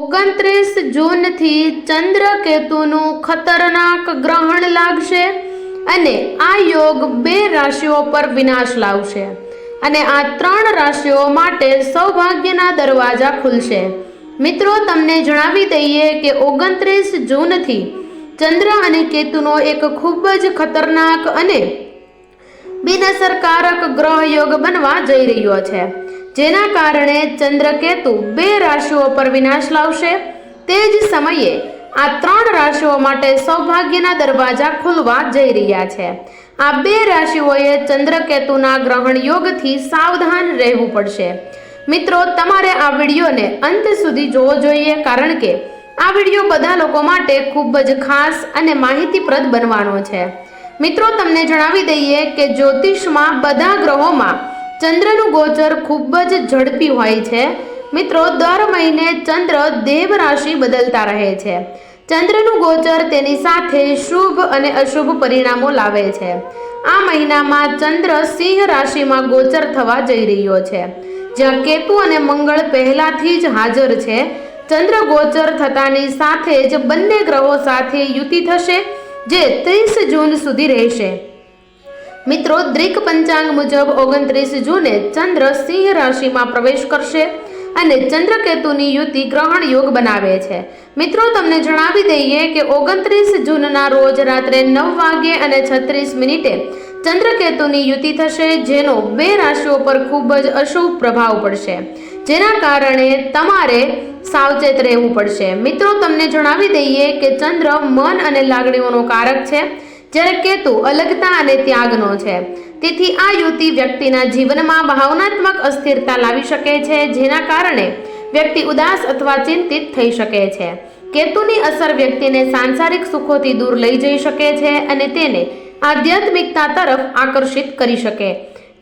ઓગણત્રીસ જૂનથી ચંદ્ર કેતુનું ખતરનાક ગ્રહણ લાગશે અને આ યોગ બે રાશિઓ પર વિનાશ લાવશે. અને આ ત્રણ રાશિઓ માટે સૌભાગ્યના દરવાજા ખુલશે. મિત્રો, તમને જણાવી દઈએ કે ઓગણત્રીસ જૂનથી ચંદ્ર અને કેતુનો એક ખૂબ જ ખતરનાક અને બિનઅસરકારક ગ્રહ યોગ બનવા જઈ રહ્યો છે. જેના કારણે ચંદ્ર કેતુ બે રાશિઓ પર વિનાશ લાવશે. તે જ સમયે આ ત્રણ રાશિઓ માટે સૌભાગ્યના દરવાજા ખુલવા જઈ રહ્યા છે. આ બે રાશિઓએ ચંદ્ર કેતુના ગ્રહણ યોગથી સાવધાન રહેવું પડશે. મિત્રો, તમારે આ વિડીયોને અંત સુધી જોવો જોઈએ કારણ કે આ વીડિયો બધા લોકો માટે ખૂબ જ ખાસ અને માહિતીપ્રદ બનવાનો છે. મિત્રો, તમને જણાવી દઈએ કે જ્યોતિષમાં બધા ગ્રહોમાં ચંદ્રનું ગોચર ખૂબ જ ઝડપી હોય છે. મિત્રો, દર મહિને ચંદ્ર દેવ રાશિ બદલતા રહે છે. ચંદ્રનું ગોચર તેની સાથે શુભ અને અશુભ પરિણામો લાવે છે. આ મહિનામાં ચંદ્ર સિંહ રાશિમાં ગોચર થવા જઈ રહ્યો છે. જ્યાં કેતુ અને મંગળ પહેલાથી જ હાજર છે. ચંદ્ર ગોચર થતાની સાથે જ બંને ગ્રહો સાથે યુતિ થશે, જે ત્રીસ જૂન સુધી રહેશે. મિત્રો, દ્રિક પંચાંગ મુજબ ઓગણત્રીસ જૂને ચંદ્ર સિંહ રાશિમાં પ્રવેશ કરશે અને ચંદ્રકેતુની યુતિ ગ્રહણ યોગ બનાવે છે. મિત્રો, તમને જણાવી દઈએ કે ઓગણત્રીસ જૂનના રોજ રાત્રે નવ વાગ્યે અને છત્રીસ મિનિટે ચંદ્રકેતુની યુતિ થશે, જેનો બે રાશિઓ પર ખૂબ જ અશુભ પ્રભાવ પડશે. જેના કારણે તમારે સાવચેત રહેવું પડશે. મિત્રો, તમને જણાવી દઈએ કે ચંદ્ર મન અને લાગણીઓનો કારક છે. જ્યારે કેતુ, અલગતા અને ત્યાગનો છે. તેથી આ યુતિ વ્યક્તિના જીવનમાં ભાવનાત્મક અસ્થિરતા લાવી શકે છે, જેના કારણે વ્યક્તિ ઉદાસ અથવા ચિંતિત થઈ શકે છે. કેતુની અસર વ્યક્તિને સાંસારિક સુખોથી દૂર લઈ જઈ શકે છે અને તેને આધ્યાત્મિકતા તરફ આકર્ષિત કરી શકે.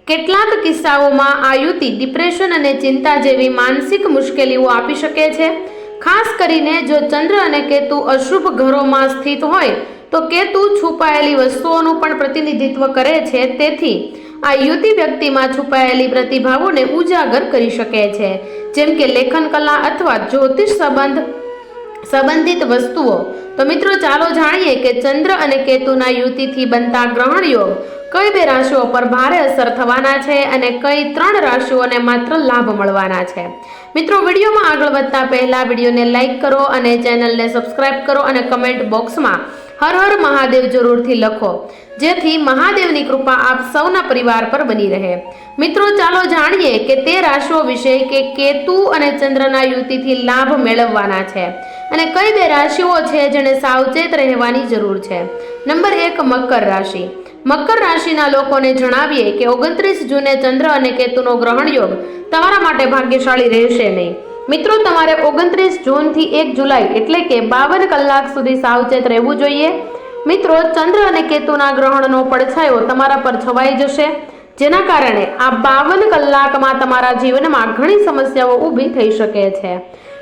કેટલાક કિસ્સાઓમાં આ યુતિ ડિપ્રેશન અને ચિંતા જેવી માનસિક મુશ્કેલીઓ આપી શકે છે. ખાસ કરીને જો ચંદ્ર અને કેતુ અશુભ ઘરોમાં સ્થિત હોય તો કેતુ છુપાયેલી વસ્તુઓનું પણ પ્રતિનિધિત્વ કરે છે, તેથી આ યુતિ વ્યક્તિમાં છુપાયેલી પ્રતિભાવોને ઉજાગર કરી શકે છે. જેમ કે લેખન કલા અથવા જ્યોતિષ સંબંધ, સંબંધિત વસ્તુઓ. તો મિત્રો, ચાલો જાણીએ કે ચંદ્ર અને કેતુના યુતિથી બનતા ગ્રહણ યોગ કઈ બે રાશિઓ પર ભારે અસર થવાના છે અને કઈ ત્રણ રાશિઓને માત્ર લાભ મળવાના છે? મિત્રો, વિડીયોમાં આગળ વધતા પહેલા વિડીયોને લાઈક કરો અને ચેનલને સબસ્ક્રાઇબ કરો અને કમેન્ટ બોક્સમાં હર હર મહાદેવ જરૂરથી લખો. જેથી મહાદેવની કૃપા આપ સૌના પરિવાર પર બની રહે. મિત્રો, ચાલો જાણીએ કે તે રાશિઓ વિશે કે કેતુ અને ચંદ્રના યુતિથી લાભ મેળવવાના છે. અને કઈ બે રાશિઓ છે જેને સાવચેત રહેવાની જરૂર છે? નંબર એક, મકર રાશિ. મકર રાશિના લોકોને જણાવીએ કે ઓગણત્રીસ જૂને ચંદ્ર અને કેતુનો ગ્રહણ યોગ તમારા માટે ભાગ્યશાળી રહેશે નહીં. મિત્રો, તમારે ઓગણત્રીસ જૂનથી એક જુલાઈ એટલે કે બાવન કલાક સુધી સાવચેત રહેવું જોઈએ. મિત્રો, ચંદ્ર અને કેતુના ગ્રહણનો પડછાયો તમારા પર છવાઈ જશે, જેના કારણે આ બાવન કલાકમાં તમારા જીવનમાં ઘણી સમસ્યાઓ ઊભી થઈ શકે છે.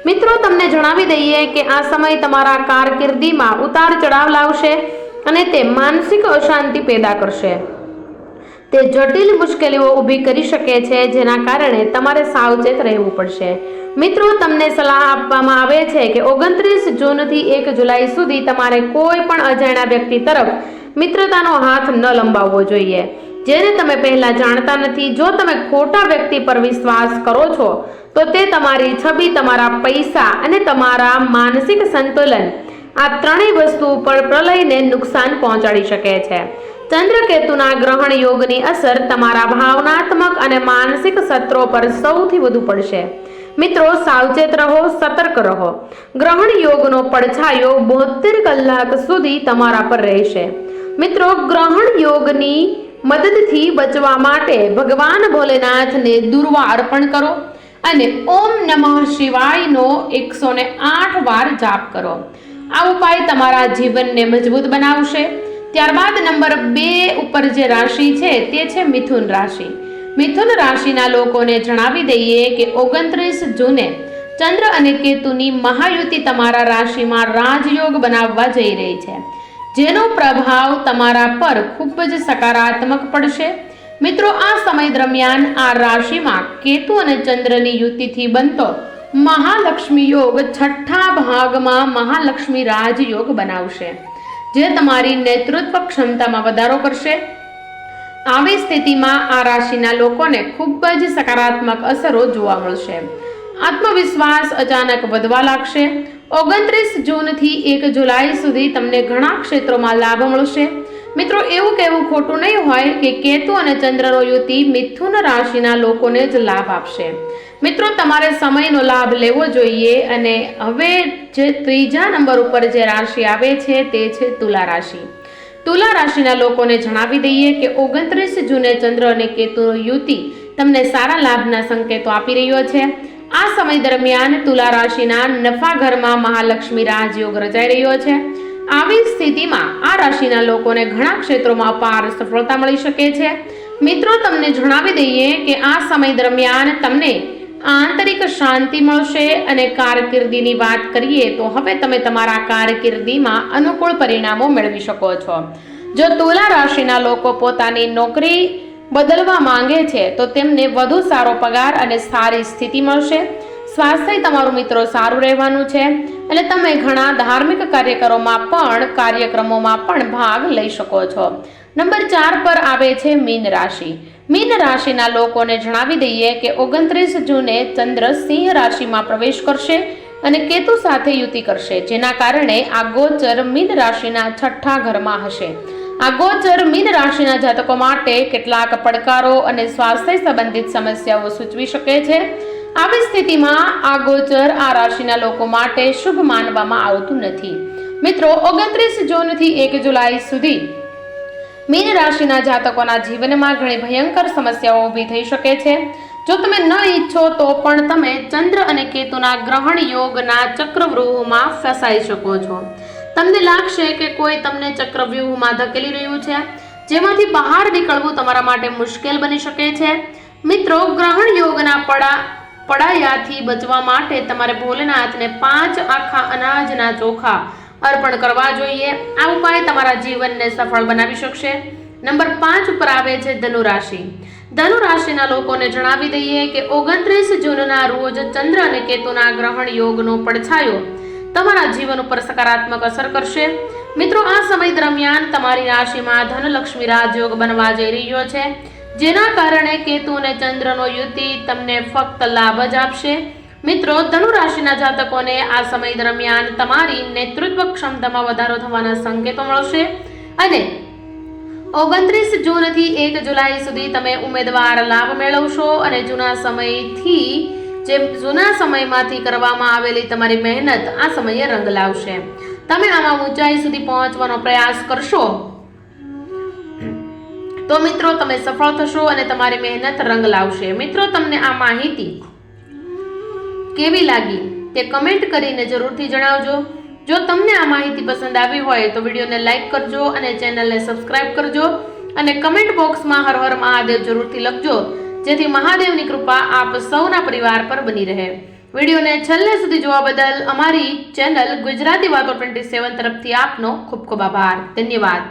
મિત્રો, તમને જણાવી દઈએ કે આ સમય તમારા કારકિર્દીમાં ઉતાર ચઢાવ લાવશે અને તે માનસિક અશાંતિ પેદા કરશે. તે જટિલ મુશ્કેલીઓ ઊભી કરી શકે છે, જેના કારણે તમારે સાવચેત રહેવું પડશે. મિત્રો, તમને સલાહ આપવામાં આવે છે કે ઓગણત્રીસ જૂનથી એક જુલાઈ સુધી તમારે કોઈ પણ અજાણ્યા વ્યક્તિ તરફ મિત્રતાનો હાથ ન લંબાવવો જોઈએ. જેને તમે પહેલા જાણતા નથી, જો તમે ખોટા વ્યક્તિ પર વિશ્વાસ કરો છો, તો તે તમારી છબી, તમારા પૈસા અને તમારા માનસિક સંતુલન, આ ત્રણેય વસ્તુ પર પ્રલયને નુકસાન પહોંચાડી શકે છે. ચંદ્રકેતુના ગ્રહણ યોગની અસર તમારા ભાવનાત્મક અને માનસિક સત્રો પર સૌથી વધુ પડશે. મિત્રો, સાવચેત રહો, સતર્ક રહો. ગ્રહણ યોગનો પડછાયો બોતેર કલાક સુધી તમારા પર રહેશે. મિત્રો, ગ્રહણ યોગની મદદથી બચવા માટે ભગવાન ભોલેનાથને દુર્વા અર્પણ કરો અને ઓમ નમઃ શિવાયનો એકસો ને આઠ વાર જાપ કરો. આ ઉપાય તમારા જીવનને મજબૂત બનાવશે. ત્યારબાદ નંબર બે ઉપર જે રાશિ છે, તે છે મિથુન રાશિ. મિથુન રાશિના લોકોને જણાવી દઈએ કે ઓગણત્રીસ જૂને ચંદ્ર અને કેતુની મહાયુતિ તમારા રાશિમાં રાજયોગ બનાવવા જઈ રહી છે. જેનો પ્રભાવ તમારા પર ખૂબ જ સકારાત્મક પડશે. મિત્રો, આ સમય દરમિયાન આ રાશિમાં કેતુ અને ચંદ્રની યુતિથી બનતો મહાલક્ષ્મી યોગ છઠ્ઠા ભાગમાં મહાલક્ષ્મી રાજયોગ બનાવશે, જે તમારી નેતૃત્વ ક્ષમતામાં વધારો કરશે. આવી સ્થિતિમાં આ રાશિના લોકોને ખૂબ જ સકારાત્મક અસરો જોવા મળશે. આત્મવિશ્વાસ અચાનક વધવા લાગશે. ઓગણત્રીસ જૂનથી એક જુલાઈ સુધી તમને ઘણા ક્ષેત્રોમાં લાભ મળશે. મિત્રો, એવું કહેવું ખોટું નહીં હોય કે કેતુ અને ચંદ્રનો યુતિ મિથુન રાશિના લોકોને જ લાભ આપશે. મિત્રો, તમારે સમયનો લાભ લેવો જોઈએ અને હવે જે ત્રીજા નંબર ઉપર જે રાશિ આવે છે તે છે તુલા રાશિ. તુલા રાશિના લોકોને જણાવી દઈએ કે ઓગણત્રીસ જૂને ચંદ્ર અને કેતુ યુતિ તમને સારા લાભના સંકેતો આપી રહ્યો છે. આ સમય દરમિયાન તુલા રાશિના નફા ઘરમાં મહાલક્ષ્મી રાજયોગ રચાઈ રહ્યો છે. આવી સ્થિતિમાં આ રાશિના લોકોને ઘણા ક્ષેત્રોમાં અપાર સફળતા મળી શકે છે. મિત્રો, તમને જણાવી દઈએ કે આ સમય દરમિયાન તમને આંતરિક શાંતિ મળશે અને કારકિર્દીની વાત કરીએ તો હવે તમે તમારા કારકિર્દીમાં અનુકૂળ પરિણામો મેળવી શકો છો. જો તુલા રાશિના લોકો પોતાની નોકરી બદલવા માંગે છે, તો તેમને વધુ સારો પગાર અને સારી સ્થિતિ મળશે. સ્વાસ્થ્ય તમારું મિત્રો સારું રહેવાનું છે અને તમે ઘણા ધાર્મિક કાર્યક્રમોમાં પણ કાર્યક્રમોમાં પણ ભાગ લઈ શકો છો. નંબર ચાર પર આવે છે મીન રાશિ. મીન રાશિના લોકોને જણાવી દઈએ કે ઓગણત્રીસ જૂને ચંદ્ર સિંહ રાશિમાં પ્રવેશ કરશે અને કેતુ સાથે યુતિ કરશે, જેના કારણે આ ગોચર મીન રાશિના છઠ્ઠા ઘરમાં હશે. આ ગોચર મીન રાશિના જાતકો માટે કેટલાક પડકારો અને સ્વાસ્થ્ય સંબંધિત સમસ્યાઓ સૂચવી શકે છે. આવી સ્થિતિમાં આ ગોચર આ રાશિના લોકો માટે શુભ માનવામાં આવતું નથી. મિત્રો, ઓગણત્રીસ જૂનથી એક જુલાઈ સુધી મીન રાશિના જાતકોના જીવનમાં ઘણી ભયંકર સમસ્યાઓ ઊભી થઈ શકે છે. જો તમે ન ઈચ્છો તો પણ તમે ચંદ્ર અને કેતુના ગ્રહણ યોગના ચક્રવ્યૂહમાં ફસાઈ શકો છો. તમને લાગશે કે કોઈ તમને ચક્રવ્યૂહમાં ધકેલી રહ્યું છે, જેમાંથી બહાર નીકળવું તમારા માટે મુશ્કેલ બની શકે છે. મિત્રો, ગ્રહણ યોગના પડા, પડાયાથી બચવા માટે તમારે ભોલેનાથને પાંચ આખા અનાજના ચોખા અર્પણ કરવા જોઈએ. આ ઉપાય તમારા જીવનને સફળ બનાવી શકશે. નંબર પાંચ ઉપર આવે છે ધનુ રાશિ ધનુ રાશિના લોકોને જણાવી દઈએ કે ઓગણત્રીસ જૂનના રોજ ચંદ્ર અને કેતુના ગ્રહણ યોગનો પડછાયો તમારા જીવન ઉપર સકારાત્મક અસર કરશે. મિત્રો, આ સમય દરમિયાન તમારી રાશિમાં ધનલક્ષ્મી રાજયોગ બનવા જઈ રહ્યો છે. જેના કારણે કેતુ અને ચંદ્રનો યુતિ તમને ફક્ત લાભ જ આપશે. મિત્રો ધનુ રાશિના જાતકોને આ સમય દરમિયાન તમારી નેતૃત્વ ક્ષમતામાં વધારો થવાના સંકેતો મળશે અને ઓગણત્રીસ જૂનથી એક જુલાઈ સુધી તમે ઉમેદવાર લાભ મેળવશો અને જૂના સમયથી જે જૂના સમયમાંથી કરવામાં આવેલી તમારી મહેનત આ સમયે રંગ લાવશે. તમે આમાં ઊંચાઈ સુધી પહોંચવાનો પ્રયાસ કરશો. તો મિત્રો, તમે સફળ થશો અને તમારી મહેનત રંગ લાવશે. મિત્રો, તમને આ માહિતી કેવી લાગી તે કમેન્ટ કરીને જરૂરથી જણાવજો. જો તમને આ માહિતી પસંદ આવી હોય તો વિડીયોને લાઈક કરજો અને ચેનલને સબસ્ક્રાઇબ કરજો અને કમેન્ટ બોક્સમાં હર હર મહાદેવ જરૂરથી લખજો, જેથી મહાદેવની કૃપા આપ સૌના પરિવાર પર બની રહે. વિડીયોને છેલ્લે સુધી જોવા બદલ અમારી ચેનલ ગુજરાતી વાતો ટ્વેન્ટી સેવન તરફથી આપનો ખૂબ ખૂબ આભાર. ધન્યવાદ.